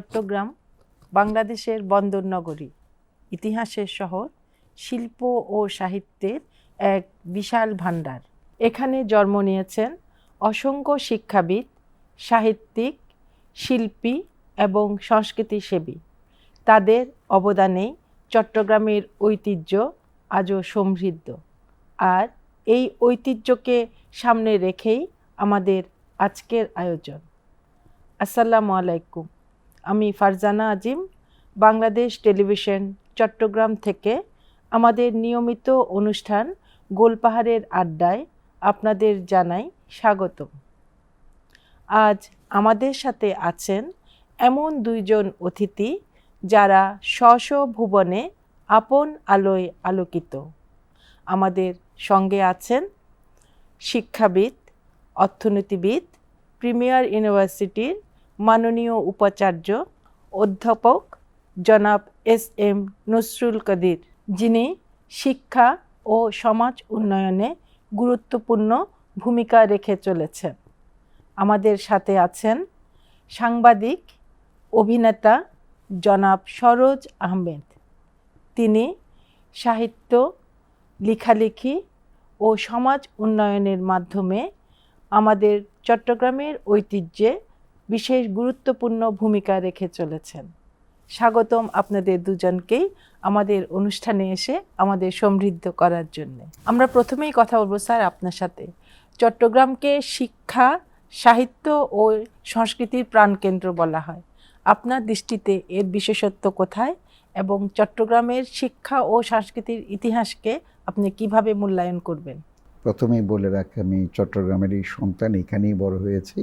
চট্টগ্রাম, বাংলাদেশের বন্দর নগরী ইতিহাসের শহর, শিল্প ও সাহিত্যের এক বিশাল ভাণ্ডার। এখানে জন্ম নিয়েছেন অসংখ্য শিক্ষাবিদ, সাহিত্যিক, শিল্পী এবং সংস্কৃতিসেবী। তাদের অবদানেই চট্টগ্রামের ঐতিহ্য আজও সমৃদ্ধ। আর এই ঐতিহ্যকে সামনে রেখেই আমাদের আজকের আয়োজন। আসসালামু আলাইকুম। আমি ফারজানা আজিম, বাংলাদেশ টেলিভিশন, চট্টগ্রাম থেকে আমাদের নিয়মিত অনুষ্ঠান গোলপাহাড়ের আড্ডায় আপনাদের জানাই স্বাগত আজ আমাদের সাথে আছেন এমন দুইজন অতিথি যারা স্ব ভুবনে আপন আলোয় আলোকিত। আমাদের সঙ্গে আছেন শিক্ষাবিদ, অর্থনীতিবিদ, প্রিমিয়ার ইউনিভার্সিটির মাননীয় উপাচার্য অধ্যাপক জনাব এস এম নসরুল কদির, যিনি শিক্ষা ও সমাজ উন্নয়নে গুরুত্বপূর্ণ ভূমিকা রেখে চলেছেন। আমাদের সাথে আছেন সাংবাদিক, অভিনেতা জনাব সরোজ আহমেদ। তিনি সাহিত্য, লেখালেখি ও সমাজ উন্নয়নের মাধ্যমে আমাদের চট্টগ্রামের ঐতিহ্যে বিশেষ গুরুত্বপূর্ণ ভূমিকা রেখে চলেছেন। স্বাগতম আপনাদের দুজনকেই আমাদের অনুষ্ঠানে এসে আমাদের সমৃদ্ধ করার জন্য। আমরা প্রথমেই কথা বলব স্যার আপনার সাথে। চট্টগ্রামকে শিক্ষা, সাহিত্য ও সংস্কৃতির প্রাণকেন্দ্র বলা হয়। আপনার দৃষ্টিতে এর বিশেষত্ব কোথায় এবং চট্টগ্রামের শিক্ষা ও সংস্কৃতির ইতিহাসকে আপনি কীভাবে মূল্যায়ন করবেন? প্রথমেই বলে রাখি, আমি চট্টগ্রামেরই সন্তান, এখানেই বড় হয়েছি।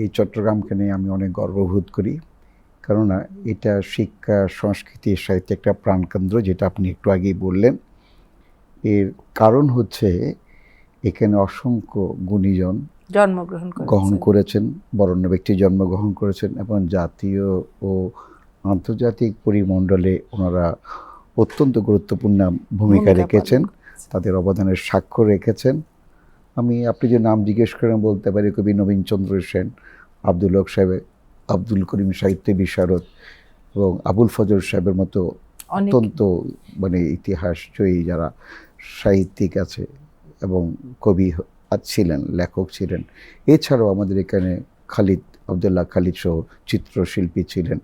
এই চট্টগ্রামকে নিয়ে আমি অনেক গর্ববোধ করি। কেননা এটা শিক্ষা সংস্কৃতি সাহিত্য একটা প্রাণকেন্দ্র যেটা আপনি একটু আগেই বললেন। এর কারণ হচ্ছে এখানে অসংখ্য গুণীজন জন্মগ্রহণ গ্রহণ করেছেন বরণ্য ব্যক্তি জন্মগ্রহণ করেছেন এবং জাতীয় ও আন্তর্জাতিক পরিমণ্ডলে ওনারা অত্যন্ত গুরুত্বপূর্ণ ভূমিকা রেখেছেন তাদের অবদানের স্বাক্ষর রেখেছেন। আমি আপনি যে নাম জিজ্ঞেস করেন বলতে পারি কবি নবীনচন্দ্র সেন আব্দুল হক সাহেব আব্দুল করিম সাহিত্য বিশারদ এবং আবুল ফজর সাহেবের মতো অত্যন্ত মানে ইতিহাস জয়ী যারা সাহিত্যিক আছে এবং কবি ছিলেন লেখক ছিলেন। এছাড়াও আমাদের এখানে খালিদ আবদুল্লাহ খালিদ সহ চিত্রশিল্পী ছিলেন।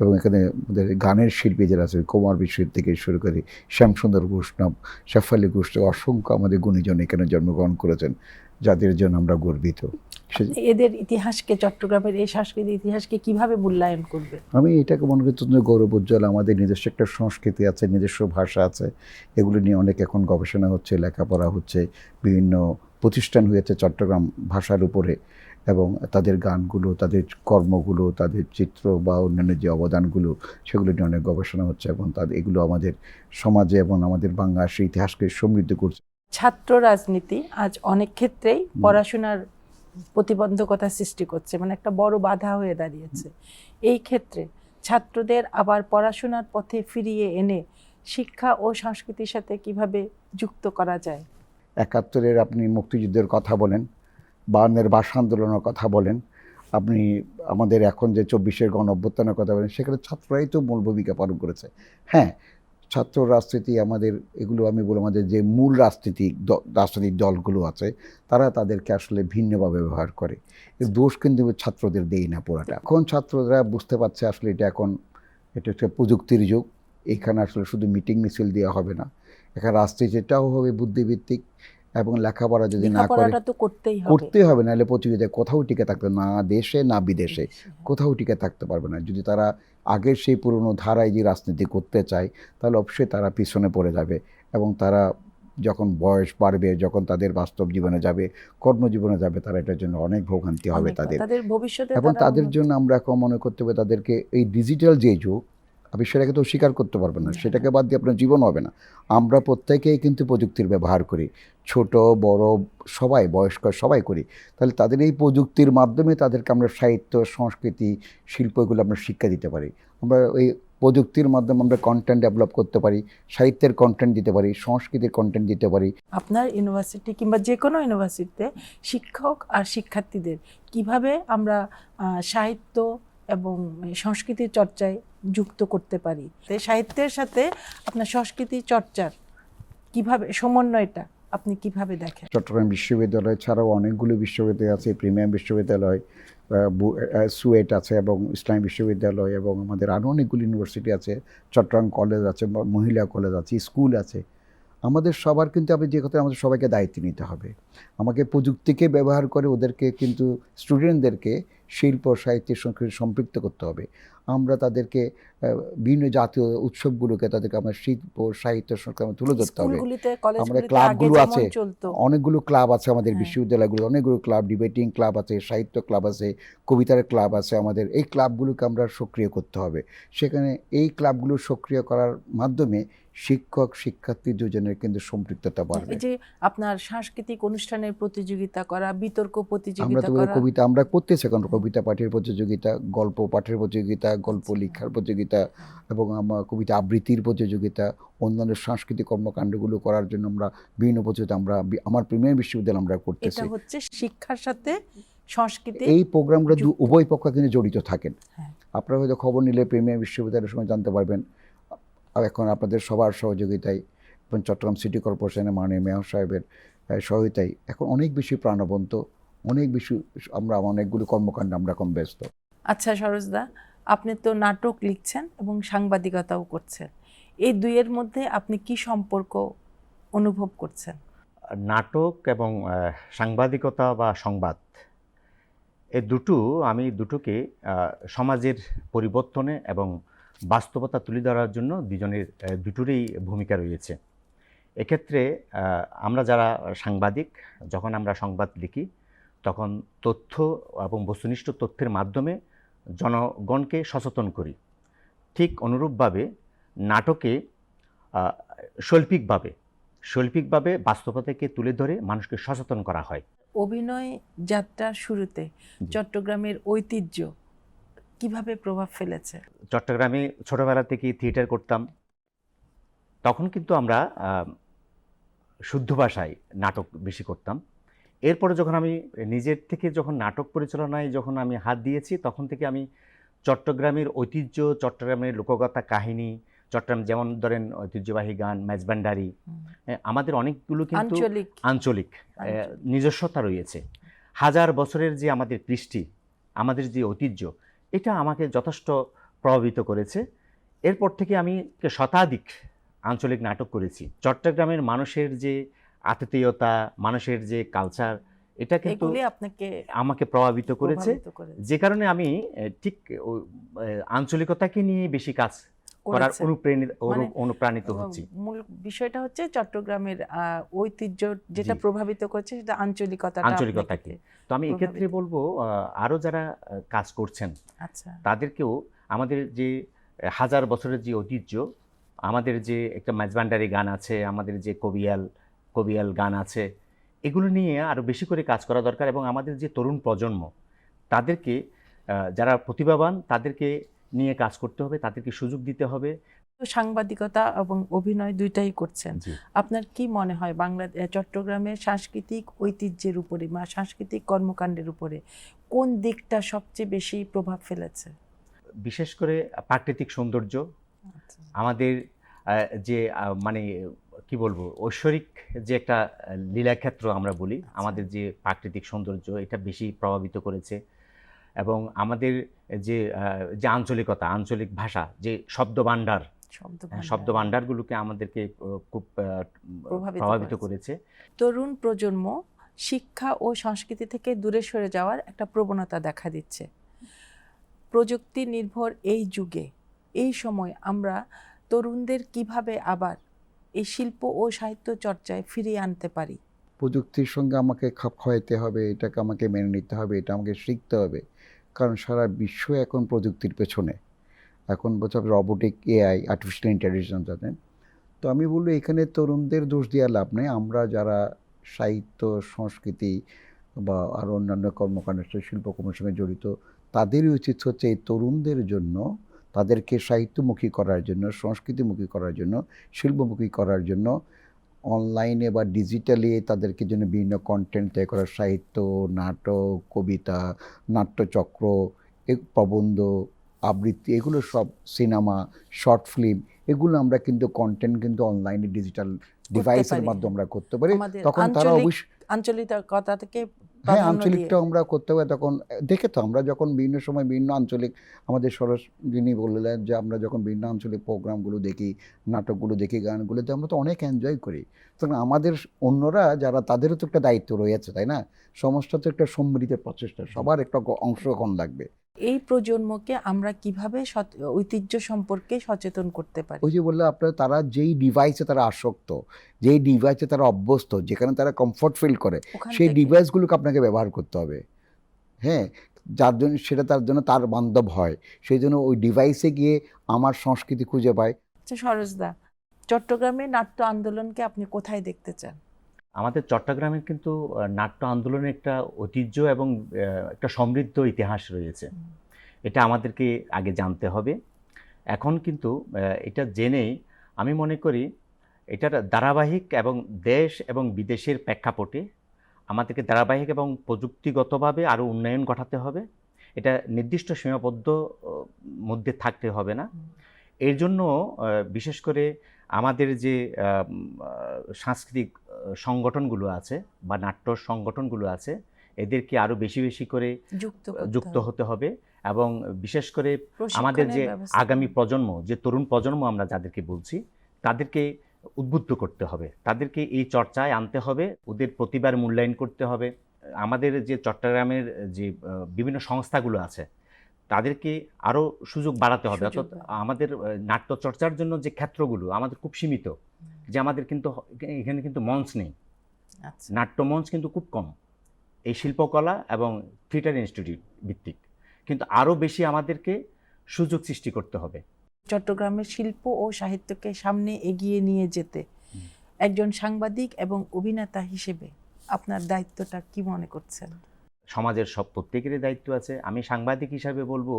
এবং এখানে আমাদের গানের শিল্পী যারা আছে কুমার বিশ্ব থেকে শুরু করে শ্যামসুন্দর বৈষ্ণব শেফালি ঘোষ অসংখ্য আমাদের গুণীজন এখানে জন্মগ্রহণ করেছেন যাদের জন্য আমরা গর্বিত। এদের ইতিহাসকে চট্টগ্রামের এই সাংস্কৃতিক ইতিহাসকে কীভাবে মূল্যায়ন করবে? আমি এটাকে মনে করি অত্যন্ত গৌরব উজ্জ্বল আমাদের নিজস্ব একটা সংস্কৃতি আছে নিজস্ব ভাষা আছে। এগুলো নিয়ে অনেক এখন গবেষণা হচ্ছে লেখাপড়া হচ্ছে বিভিন্ন প্রতিষ্ঠান হয়েছে চট্টগ্রাম ভাষার উপরে। এবং তাদের গানগুলো তাদের কর্মগুলো তাদের চিত্র বা অন্যান্য যে অবদানগুলো সেগুলো নিয়ে অনেক গবেষণা হচ্ছে এবং তাদের এগুলো আমাদের সমাজে এবং আমাদের বাংলাদেশের ইতিহাসকে সমৃদ্ধ করছে। ছাত্র রাজনীতি আজ অনেক ক্ষেত্রেই পড়াশোনার প্রতিবন্ধকতা সৃষ্টি করছে মানে একটা বড় বাধা হয়ে দাঁড়িয়েছে। এই ক্ষেত্রে ছাত্রদের আবার পড়াশোনার পথে ফিরিয়ে এনে শিক্ষা ও সংস্কৃতির সাথে কীভাবে যুক্ত করা যায়? একাত্তরের আপনি মুক্তিযুদ্ধের কথা বলেন বায়ান্নের ভাষা আন্দোলনের কথা বলেন, আপনি আমাদের এখন যে চব্বিশের গণ অভ্যুত্থানের কথা বলেন, সেখানে ছাত্ররাই তো মূল ভূমিকা পালন করেছে। হ্যাঁ ছাত্র রাজনীতি আমাদের, এগুলো আমি বলি আমাদের যে মূল রাজনীতি রাজনৈতিক দলগুলো আছে, তারা তাদেরকে আসলে ভিন্নভাবে ব্যবহার করে। দোষ কিন্তু ছাত্রদের দেই না পুরাটা। এখন ছাত্ররা বুঝতে পারছে আসলে এটা এখন, এটা হচ্ছে প্রযুক্তির যুগ, এখানে আসলে শুধু মিটিং মিছিল দেওয়া হবে না। এখানে রাজনীতিটাও হবে বুদ্ধিভিত্তিক এবং লেখাপড়া যদি না করে করতেই হবে। করতে হবে নাহলে প্রতিযোগিতায় কোথাও টিকে থাকতে না দেশে না বিদেশে কোথাও টিকে থাকতে পারবে না। যদি তারা আগের সেই পুরনো ধারায় যে রাজনীতি করতে চায় তাহলে অবশ্যই তারা পিছনে পড়ে যাবে এবং তারা যখন বয়স বাড়বে যখন তাদের বাস্তব জীবনে যাবে কর্মজীবনে যাবে তারা এটার জন্য অনেক ভোগান্তি হবে তাদের। তাদের ভবিষ্যতে এবং তাদের জন্য আমরা এখন মনে করতে হবে তাদেরকে এই ডিজিটাল যে যুগ আপনি সেটাকে তো স্বীকার করতে পারবেন না। সেটাকে বাদ দিয়ে আপনার জীবন হবে না। আমরা প্রত্যেকেই কিন্তু প্রযুক্তির ব্যবহার করি, ছোট, বড়, সবাই, বয়স্ক সবাই করি। তাহলে তাদের এই প্রযুক্তির মাধ্যমে তাদেরকে আমরা সাহিত্য, সংস্কৃতি শিল্প এগুলো আমরা শিক্ষা দিতে পারি। আমরা ওই প্রযুক্তির মাধ্যমে আমরা কন্টেন্ট ডেভেলপ করতে পারি, সাহিত্যের কন্টেন্ট দিতে পারি, সংস্কৃতির কন্টেন্ট দিতে পারি। আপনার ইউনিভার্সিটি কিংবা যে কোনো ইউনিভার্সিটিতে শিক্ষক আর শিক্ষার্থীদের কীভাবে আমরা সাহিত্য এবং সংস্কৃতি চর্চায় যুক্ত করতে পারি। তো সাহিত্যের সাথে আপনার সংস্কৃতি চর্চার কীভাবে সমন্বয়টা আপনি কীভাবে দেখেন? চট্টগ্রাম বিশ্ববিদ্যালয় ছাড়াও অনেকগুলো বিশ্ববিদ্যালয় আছে প্রিমিয়াম বিশ্ববিদ্যালয় বু- সুয়েট আছে এবং ইসলাম বিশ্ববিদ্যালয় এবং আমাদের আরও অনেকগুলো ইউনিভার্সিটি আছে চট্টগ্রাম কলেজ আছে মহিলা কলেজ আছে স্কুল আছে। আমাদের সবার কিন্তু আপনি যে কথা আমাদের সবাইকে দায়িত্ব নিতে হবে। আমাকে প্রযুক্তিকে ব্যবহার করে ওদেরকে কিন্তু স্টুডেন্টদেরকে শিল্প, সাহিত্যের সংস্কৃতি সম্পৃক্ত করতে হবে। আমরা তাদেরকে বিভিন্ন জাতীয় উৎসবগুলোকে তাদেরকে আমরা শিল্প সাহিত্য সংস্কৃতি তুলে ধরতে হবে। আগে ক্লাবগুলো আছে, অনেকগুলো ক্লাব আছে আমাদের হ্যাঁ। বিশ্ববিদ্যালয়গুলো অনেকগুলো ক্লাব ডিবেটিং ক্লাব আছে সাহিত্য ক্লাব আছে কবিতার ক্লাব আছে আমাদের। এই ক্লাবগুলোকে আমরা সক্রিয় করতে হবে। সেখানে এই ক্লাবগুলো সক্রিয় করার মাধ্যমে শিক্ষক শিক্ষার্থী দুজনের কিন্তু সম্পৃক্ততা বাড়বে। যে আপনার সাংস্কৃতিক অনুষ্ঠানের প্রতিযোগিতা করা বিতর্ক আমরা প্রতিযোগিতা তো করা। কবিতা আমরা করতেছি এখন কবিতা পাঠের প্রতিযোগিতা গল্প পাঠের প্রতিযোগিতা গল্প আচ্ছা। লেখার প্রতিযোগিতা এবং আমার কবিতা আবৃত্তির প্রতিযোগিতা অন্যান্য সাংস্কৃতিক কর্মকাণ্ডগুলো করার জন্য আমরা বিভিন্ন প্রতিযোগিতা আমরা আমার প্রিমিয়ার বিশ্ববিদ্যালয় আমরা করতেছি। এটা হচ্ছে শিক্ষার সাথে সংস্কৃতি এই প্রোগ্রামগুলো দু- উভয় পক্ষ কিন্তু জড়িত থাকেন। হ্যাঁ। আপনারা হয়তো খবর নিলে প্রিমিয়ার বিশ্ববিদ্যালয়ের সময় জানতে পারবেন। এখন আপনাদের সবার সহযোগিতায় এবং চট্টগ্রাম সিটি কর্পোরেশনের মাননীয় মেয়র সাহেবের সহায়তায় এখন অনেক বেশি প্রাণবন্ত অনেক বেশি আমরা অনেকগুলো কর্মকাণ্ডে আমরা এখন ব্যস্ত। আচ্ছা সরোজদা আপনি তো নাটক লিখছেন এবং সাংবাদিকতাও করছেন। এই দুইয়ের মধ্যে আপনি কি সম্পর্ক অনুভব করছেন? নাটক এবং সাংবাদিকতা বা সংবাদ, এ দুটো আমি দুটোকে সমাজের পরিবর্তনে এবং বাস্তবতা তুলে ধরার জন্য দুজনের দুটোরই ভূমিকা রয়েছে। এক্ষেত্রে আমরা যারা সাংবাদিক, যখন আমরা সংবাদ লিখি, তখন তথ্য এবং বস্তুনিষ্ঠ তথ্যের মাধ্যমে জনগণকে সচেতন করি। ঠিক অনুরূপভাবে নাটকে শৈল্পিকভাবে শৈল্পিকভাবে বাস্তবতাকে তুলে ধরে মানুষকে সচেতন করা হয়। অভিনয় যাত্রার শুরুতে চট্টগ্রামের ঐতিহ্য কীভাবে প্রভাব ফেলেছে? চট্টগ্রামে ছোটোবেলা থেকে থিয়েটার করতাম। তখন কিন্তু আমরা শুদ্ধ ভাষায় নাটক বেশি করতাম। এরপরে যখন আমি নিজের থেকে যখন নাটক পরিচালনায় যখন আমি হাত দিয়েছি তখন থেকে আমি চট্টগ্রামের ঐতিহ্য চট্টগ্রামের লোকগাথা কাহিনী চট্টগ্রাম যেমন ধরেন ঐতিহ্যবাহী গান ম্যাচবান্ডারি আমাদের অনেকগুলো কিন্তু আঞ্চলিক। নিজস্বতা রয়েছে। হাজার বছরের যে আমাদের কৃষ্টি আমাদের যে ঐতিহ্য এটা আমাকে যথেষ্ট প্রভাবিত করেছে। এরপর থেকে আমি শতাধিক আঞ্চলিক নাটক করেছি। চট্টগ্রামের মানুষের যে আতিথেয়তা মানুষের যে কালচার এটা কিন্তু আপনাকে আমাকে প্রভাবিত করেছে। যে কারণে আমি ঠিক আঞ্চলিকতাকে নিয়ে বেশি কাজ করার করেছে। অনুপ্রাণিত মানে- অনুপ্রাণিত হচ্ছি। মূল বিষয়টা হচ্ছে চট্টগ্রামের ঐতিহ্য যেটা প্রভাবিত করছে সেটা আঞ্চলিকতা আঞ্চলিকতাকে। তো আমি এক্ষেত্রে বলব আরও যারা কাজ করছেন আচ্ছা। তাদেরকেও আমাদের যে হাজার বছরের যে ঐতিহ্য আমাদের যে একটা ম্যাজবান্ডারি গান আছে আমাদের যে কবিয়াল কবিয়াল গান আছে এগুলো নিয়ে আরও বেশি করে কাজ করা দরকার এবং আমাদের যে তরুণ প্রজন্ম তাদেরকে যারা প্রতিভাবান তাদেরকে নিয়ে কাজ করতে হবে তাদেরকে সুযোগ দিতে হবে। সাংবাদিকতা এবং অভিনয় দুইটাই করছেন। আপনার কি মনে হয় বাংলা এ, চট্টগ্রামের সাংস্কৃতিক ঐতিহ্যের উপরে বা সাংস্কৃতিক কর্মকাণ্ডের উপরে কোন দিকটা সবচেয়ে বেশি প্রভাব ফেলেছে? বিশেষ করে প্রাকৃতিক সৌন্দর্য আচ্ছা। আমাদের যে মানে কি বলব ঐশ্বরিক যে একটা লীলাক্ষেত্র আমরা বলি আচ্ছা। আমাদের যে প্রাকৃতিক সৌন্দর্য এটা বেশি প্রভাবিত করেছে এবং আমাদের যে যে আঞ্চলিকতা আঞ্চলিক ভাষা যে শব্দ ভাণ্ডার শব্দ হ্যাঁ, ভাণ্ডারগুলোকে আমাদেরকে খুব প্রভাবিত। করেছে তরুণ প্রজন্ম শিক্ষা ও সংস্কৃতি থেকে দূরে সরে যাওয়ার একটা প্রবণতা দেখা দিচ্ছে প্রযুক্তি নির্ভর এই যুগে এই সময় আমরা তরুণদের কীভাবে আবার এই শিল্প ও সাহিত্য চর্চায় ফিরিয়ে আনতে পারি। প্রযুক্তির সঙ্গে আমাকে খাপ খাওয়াইতে হবে, এটাকে আমাকে মেনে নিতে হবে, এটা আমাকে শিখতে হবে। কারণ সারা বিশ্ব এখন প্রযুক্তির পেছনে। এখন বলছে রবোটিক এআই আর্টিফিশিয়াল ইন্টেলিজেন্স জানেন। তো আমি বলব, এখানে তরুণদের দোষ দেওয়ার লাভ নেই। আমরা যারা সাহিত্য, সংস্কৃতি বা আরও অন্যান্য কর্মকাণ্ডের সাথে শিল্পকর্মের সঙ্গে জড়িত, তাদেরই উচিত হচ্ছে এই তরুণদের জন্য তাদেরকে সাহিত্যমুখী করার জন্য সংস্কৃতিমুখী করার জন্য শিল্পমুখী করার জন্য অনলাইনে বা ডিজিটালি তাদেরকে জন্য বিভিন্ন কন্টেন্ট তৈরি করা সাহিত্য নাটক কবিতা নাট্যচক্র প্রবন্ধ আবৃত্তি এগুলো সব সিনেমা শর্ট ফিল্ম এগুলো আমরা কিন্তু কন্টেন্ট কিন্তু অনলাইনে ডিজিটাল ডিভাইসের মাধ্যমে আমরা করতে পারি। তখন তারা আঞ্চলিকতা থেকে হ্যাঁ আঞ্চলিকটা আমরা করতে পারি। তখন দেখে তো আমরা যখন বিভিন্ন সময় বিভিন্ন আঞ্চলিক আমাদের সরস যিনি বললেন যে আমরা যখন বিভিন্ন আঞ্চলিক প্রোগ্রামগুলো দেখি নাটকগুলো দেখি গানগুলোতে আমরা তো অনেক এনজয় করি। তখন আমাদের অন্যরা যারা তাদেরও তো একটা দায়িত্ব রয়েছে তাই না? সমস্ত তো একটা সম্মিলিত প্রচেষ্টা সবার একটা অংশগ্রহণ লাগবে। এই প্রজন্মকে আমরা কীভাবে ঐতিহ্য সম্পর্কে সচেতন করতে পারি? ওই যে বললে আপনার তারা যেই ডিভাইসে তারা আসক্ত যেই ডিভাইসে তারা অভ্যস্ত যেখানে তারা কমফর্ট ফিল করে সেই ডিভাইসগুলোকে আপনাকে ব্যবহার করতে হবে। হ্যাঁ? যার জন্য সেটা তার জন্য তার বান্ধব হয়। সেই জন্য ওই ডিভাইসে গিয়ে আমার সংস্কৃতি খুঁজে পায়। আচ্ছা সরোজদা চট্টগ্রামে নাট্য আন্দোলনকে আপনি কোথায় দেখতে চান? আমাদের চট্টগ্রামের কিন্তু নাট্য আন্দোলনের একটা ঐতিহ্য এবং একটা সমৃদ্ধ ইতিহাস রয়েছে। এটা আমাদেরকে আগে জানতে হবে। এখন কিন্তু এটা জেনেই আমি মনে করি, এটার ধারাবাহিক এবং দেশ এবং বিদেশের প্রেক্ষাপটে আমাদেরকে ধারাবাহিক এবং প্রযুক্তিগতভাবে আরও উন্নয়ন ঘটাতে হবে। এটা নির্দিষ্ট সীমাবদ্ধ মধ্যে থাকতে হবে না। এর জন্য বিশেষ করে আমাদের যে সাংস্কৃতিক সংগঠনগুলো আছে বা নাট্য সংগঠনগুলো আছে এদেরকে আরও বেশি বেশি করে যুক্ত যুক্ত হতে হবে এবং বিশেষ করে আমাদের যে আগামী প্রজন্ম যে তরুণ প্রজন্ম আমরা যাদেরকে বলছি তাদেরকে উদ্বুদ্ধ করতে হবে। তাদেরকে এই চর্চায় আনতে হবে ওদের প্রতিবার মূল্যায়ন করতে হবে। আমাদের যে চট্টগ্রামের যে বিভিন্ন সংস্থাগুলো আছে তাদেরকে আরও সুযোগ বাড়াতে হবে। অর্থাৎ আমাদের নাট্য চর্চার জন্য যে ক্ষেত্রগুলো আমাদের খুব সীমিত যে আমাদের কিন্তু এখানে কিন্তু মঞ্চ নেই। আচ্ছা। নাট্য মঞ্চ কিন্তু খুব কম। এই শিল্পকলা এবং থিয়েটার ইনস্টিটিউট ভিত্তিক। কিন্তু আরও বেশি আমাদেরকে সুযোগ সৃষ্টি করতে হবে। চট্টগ্রামের শিল্প ও সাহিত্যকে সামনে এগিয়ে নিয়ে যেতে একজন সাংবাদিক এবং অভিনেতা হিসেবে আপনার দায়িত্বটা কি মনে করছেন? সমাজের সব প্রত্যেকেরই দায়িত্ব আছে। আমি সাংবাদিক হিসাবে বলব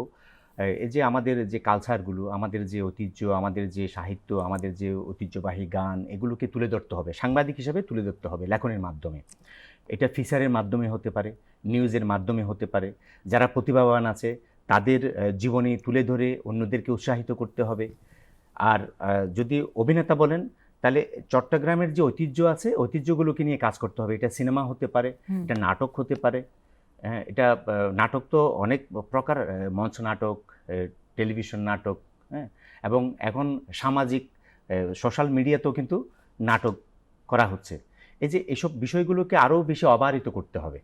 এই যে আমাদের যে কালচারগুলো আমাদের যে ঐতিহ্য আমাদের যে সাহিত্য আমাদের যে ঐতিহ্যবাহী গান এগুলোকে তুলে ধরতে হবে। সাংবাদিক হিসাবে তুলে ধরতে হবে লেখনের মাধ্যমে। এটা ফিচারের মাধ্যমে হতে পারে নিউজের মাধ্যমে হতে পারে। যারা প্রতিভাবান আছে তাদের জীবনী তুলে ধরে অন্যদেরকে উৎসাহিত করতে হবে। আর যদি অভিনেতা বলেন তাহলে চট্টগ্রামের যে ঐতিহ্য আছে ঐতিহ্যগুলোকে নিয়ে কাজ করতে হবে। এটা সিনেমা হতে পারে এটা নাটক হতে পারে হ্যাঁ এটা নাটক তো অনেক প্রকার মঞ্চ নাটক টেলিভিশন নাটক হ্যাঁ এবং এখন সামাজিক সোশ্যাল মিডিয়াতেও কিন্তু নাটক করা হচ্ছে। এই যে এসব বিষয়গুলোকে আরও বেশি অবাহিত করতে হবে।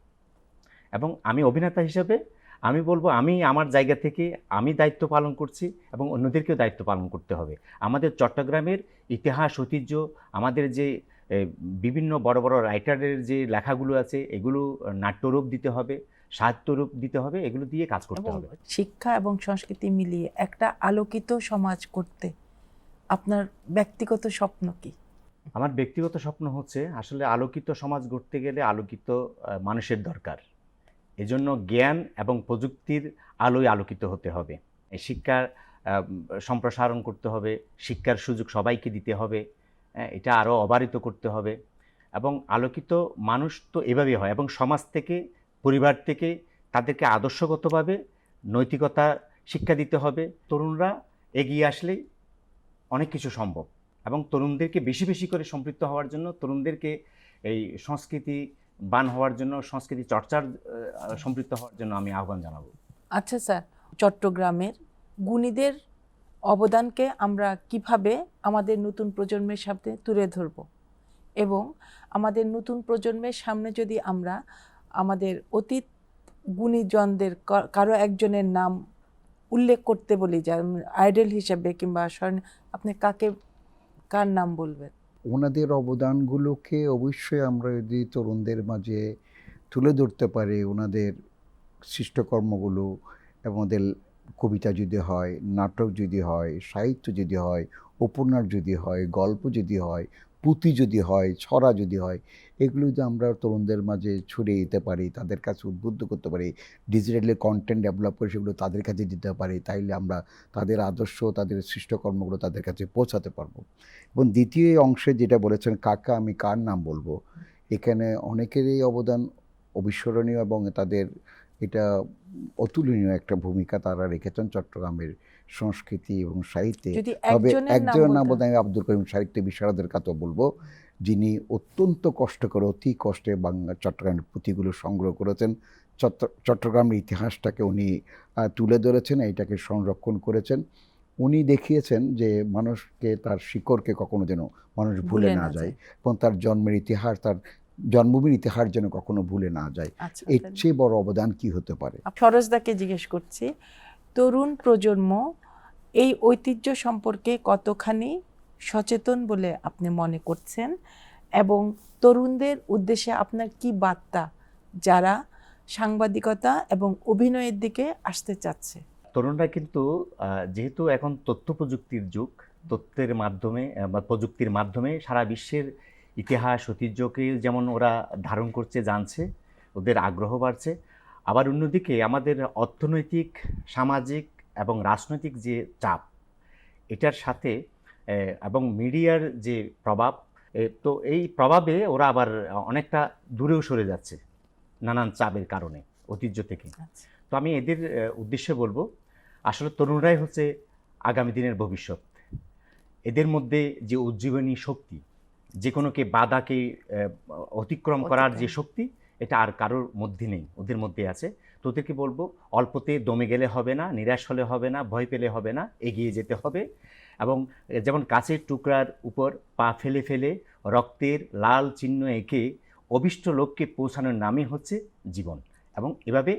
এবং আমি অভিনেতা হিসেবে আমি বলব, আমি আমার জায়গা থেকে আমি দায়িত্ব পালন করছি এবং অন্যদেরকেও দায়িত্ব পালন করতে হবে। আমাদের চট্টগ্রামের ইতিহাস, ঐতিহ্য, আমাদের যে বিভিন্ন বড় বড় রাইটারের যে লেখাগুলো আছে এগুলো নাট্যরূপ দিতে হবে সাহিত্যরূপ দিতে হবে এগুলো দিয়ে কাজ করতে হবে। শিক্ষা এবং সংস্কৃতি মিলিয়ে একটা আলোকিত সমাজ করতে আপনার ব্যক্তিগত স্বপ্ন কি? আমার ব্যক্তিগত স্বপ্ন হচ্ছে আসলে আলোকিত সমাজ গড়তে গেলে আলোকিত মানুষের দরকার। এজন্য জ্ঞান এবং প্রযুক্তির আলোয় আলোকিত হতে হবে। এই শিক্ষার সম্প্রসারণ করতে হবে শিক্ষার সুযোগ সবাইকে দিতে হবে। এটা আরও অবারিত করতে হবে। এবং আলোকিত মানুষ তো এভাবেই হয় এবং সমাজ থেকে, পরিবার থেকে তাদেরকে আদর্শগতভাবে নৈতিকতা শিক্ষা দিতে হবে। তরুণরা এগিয়ে আসলেই অনেক কিছু সম্ভব এবং তরুণদেরকে বেশি বেশি করে সম্পৃক্ত হওয়ার জন্য, তরুণদেরকে এই সংস্কৃতি বান হওয়ার জন্য, সংস্কৃতি চর্চার সম্পৃক্ত হওয়ার জন্য আমি আহ্বান জানাব। আচ্ছা স্যার, চট্টগ্রামের গুণীদের অবদানকে আমরা কীভাবে আমাদের নতুন প্রজন্মের সামনে তুলে ধরব এবং আমাদের নতুন প্রজন্মের সামনে যদি আমরা আমাদের অতীত গুণীজনদের কারও একজনের নাম উল্লেখ করতে বলি যা আইডল হিসাবে কিংবা স্বর্ণ, আপনি কাকে, কার নাম বলবেন? ওনাদের অবদানগুলোকে অবশ্যই আমরা যদি তরুণদের মাঝে তুলে ধরতে পারি, ওনাদের সৃষ্টকর্মগুলো এবং ওদের কবিতা যদি হয়, নাটক যদি হয়, সাহিত্য যদি হয়, উপন্যাস যদি হয়, গল্প যদি হয়, পুঁথি যদি হয়, ছড়া যদি হয়, এগুলো যদি আমরা তরুণদের মাঝে ছড়িয়ে দিতে পারি, তাদের কাছে উদ্বুদ্ধ করতে পারি ডিজিটালি কন্টেন্ট ডেভেলপ করে সেগুলো তাদের কাছে দিতে পারি, তাইলে আমরা তাদের আদর্শ, তাদের সৃষ্টকর্মগুলো তাদের কাছে পৌঁছাতে পারব। এবং দ্বিতীয় অংশে যেটা বলেছেন কাকা, আমি কার নাম বলব? এখানে অনেকেরই অবদান অবিস্মরণীয় এবং তাদের এটা অতুলনীয় একটা ভূমিকা তারা রেখেছেন চট্টগ্রামের সংস্কৃতি এবং সাহিত্যে। তবে একজনের নাম বোধ আমি আব্দুল করিম সাহিত্য বিশারদের কথা বলব যিনি অত্যন্ত কষ্ট করে অতি কষ্টে বাংলা চট্টগ্রামের পুঁথিগুলো সংগ্রহ করেছেন। চট্ট- চট্টগ্রামের ইতিহাসটাকে উনি তুলে ধরেছেন এইটাকে সংরক্ষণ করেছেন। উনি দেখিয়েছেন যে মানুষকে তার শিকড়কে কখনো যেন মানুষ ভুলে না যায়। এবং তার জন্মের ইতিহাস তার জন্মভূমির ইতিহাস যেন কখনো ভুলে না যায়। আচ্ছা এর চেয়ে বড় অবদান কি হতে পারে? সরোজদাকে জিজ্ঞেস করছি তরুণ প্রজন্ম এই ঐতিহ্য সম্পর্কে কতখানি সচেতন বলে আপনি মনে করছেন? এবং তরুণদের উদ্দেশ্যে আপনার কি বার্তা যারা সাংবাদিকতা এবং অভিনয়ের দিকে আসতে চাচ্ছে? তরুণরা কিন্তু যেহেতু এখন তথ্য প্রযুক্তির যুগ তথ্যের মাধ্যমে বা প্রযুক্তির মাধ্যমে সারা বিশ্বের ইতিহাস ঐতিহ্যকে যেমন ওরা ধারণ করছে জানছে ওদের আগ্রহ বাড়ছে। আবার অন্যদিকে আমাদের অর্থনৈতিক সামাজিক এবং রাজনৈতিক যে চাপ এটার সাথে এবং মিডিয়ার যে প্রভাব তো এই প্রভাবে ওরা আবার অনেকটা দূরেও সরে যাচ্ছে নানান চাপের কারণে ঐতিহ্য থেকে। আচ্ছা। তো আমি এদের উদ্দেশ্যে বলব আসলে তরুণরাই হচ্ছে আগামী দিনের ভবিষ্যৎ। এদের মধ্যে যে উজ্জীবনী শক্তি যে কোনোকে বাধাকে অতিক্রম করার যে শক্তি এটা আর কারোর মধ্যে নেই ওদের মধ্যে আছে। তো ওদেরকে বলব অল্পতে দমে গেলে হবে না নিরাশ হলে হবে না ভয় পেলে হবে না এগিয়ে যেতে হবে। এবং যেমন কাছের টুকরার উপর পা ফেলে ফেলে রক্তের লাল চিহ্ন এঁকে অভিষ্ট লোককে পৌঁছানোর নামই হচ্ছে জীবন। এবং এভাবে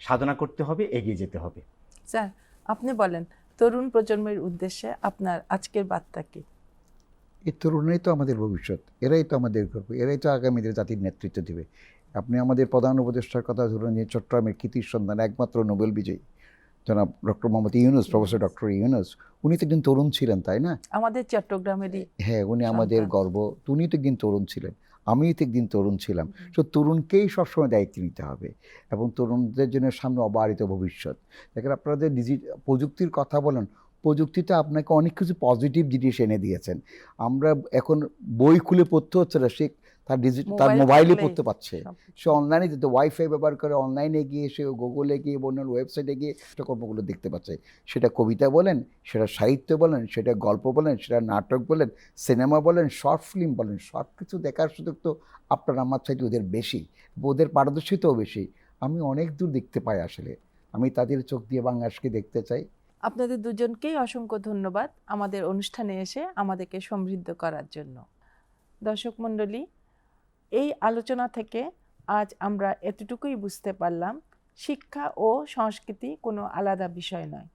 সাধনা করতে হবে এগিয়ে যেতে হবে। স্যার আপনি বলেন তরুণ প্রজন্মের উদ্দেশ্যে আপনার আজকের বার্তা কি? এই তরুণরাই তো আমাদের ভবিষ্যৎ এরাই তো আমাদের গর্ব এরাই তো আগামী দিনে জাতির নেতৃত্ব দেবে। আপনি আমাদের প্রধান উপদেষ্টার কথা ধরুন যে চট্টগ্রামের কৃতির সন্ধান একমাত্র নোবেল বিজয়ী জনাব doctor Mohammad Yunus professor doctor Yunus উনি তো একজন তরুণ ছিলেন তাই না? আমাদের চট্টগ্রামেরই হ্যাঁ উনি আমাদের গর্ব উনি তো একদিন তরুণ ছিলেন আমিও তো একদিন তরুণ ছিলাম। তো তরুণকেই সবসময় দায়িত্ব নিতে হবে এবং তরুণদের জন্য সামনে অবারিত ভবিষ্যৎ। দেখেন আপনারা যে ডিজি প্রযুক্তির কথা বলেন প্রযুক্তিতে আপনাকে অনেক কিছু পজিটিভ জিনিস এনে দিয়েছেন। আমরা এখন বই খুলে পড়তে হচ্ছে না সে তার ডিজিটাল তার মোবাইলে পড়তে পারছে। সে অনলাইনে যেতে ওয়াইফাই ব্যবহার করে অনলাইনে গিয়ে সে গুগলে গিয়ে অন্যান্য ওয়েবসাইটে গিয়ে সেটা গল্পগুলো দেখতে পাচ্ছে। সেটা কবিতা বলেন সেটা সাহিত্য বলেন সেটা গল্প বলেন সেটা নাটক বলেন সিনেমা বলেন শর্ট ফিল্ম বলেন সব কিছু দেখার সুযোগ তো আপনার আমার চাইতে ওদের বেশি ওদের পারদর্শিতাও বেশি। আমি অনেক দূর দেখতে পাই আসলে। আমি তাদের চোখ দিয়ে বাংলাদেশকে দেখতে চাই। আপনাদের দুজনকেই অসংখ্য ধন্যবাদ আমাদের অনুষ্ঠানে এসে আমাদেরকে সমৃদ্ধ করার জন্য। দর্শক মণ্ডলী, এই আলোচনা থেকে আজ আমরা এতটুকুই বুঝতে পারলাম, শিক্ষা ও সংস্কৃতি কোনো আলাদা বিষয় নয়।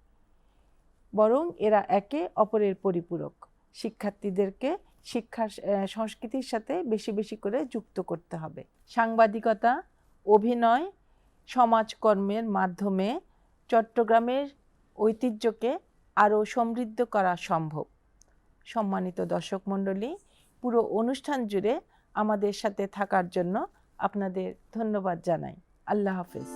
বরং এরা একে অপরের পরিপূরক। শিক্ষার্থীদেরকে শিক্ষার সংস্কৃতির সাথে বেশি বেশি করে যুক্ত করতে হবে। সাংবাদিকতা, অভিনয়, সমাজকর্মের মাধ্যমে চট্টগ্রামের ঐতিহ্যকে আরও সমৃদ্ধ করা সম্ভব। সম্মানিত দর্শক মণ্ডলী, পুরো অনুষ্ঠান জুড়ে আমাদের সাথে থাকার জন্য আপনাদের ধন্যবাদ জানাই। আল্লাহ হাফেজ।